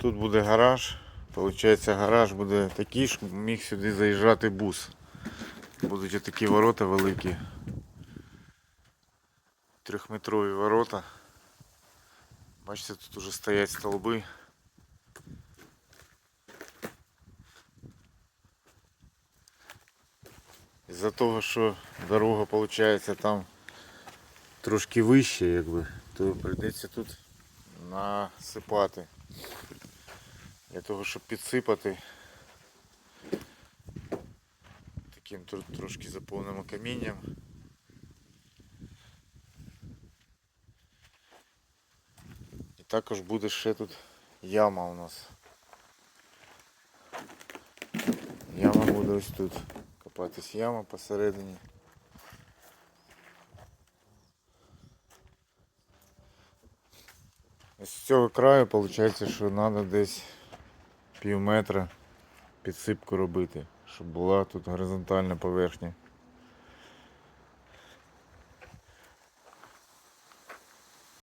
Тут буде гараж. Получається, гараж буде такий, щоб міг сюди заїжджати бус. Будуть такі ворота великі. Трьохметрові ворота. Бачите, тут уже стоять столби. Із-за того, що дорога виходить там трошки вище, якби, то прийдеться тут насипати. Для того, щоб підсипати таким тр- трошки заповненим камінням. І також буде ще тут яма у нас. Яма буде ось тут. Копатись яма посередині. З цього краю виходить, що треба десь пів метра підсипку робити, щоб була тут горизонтальна поверхня.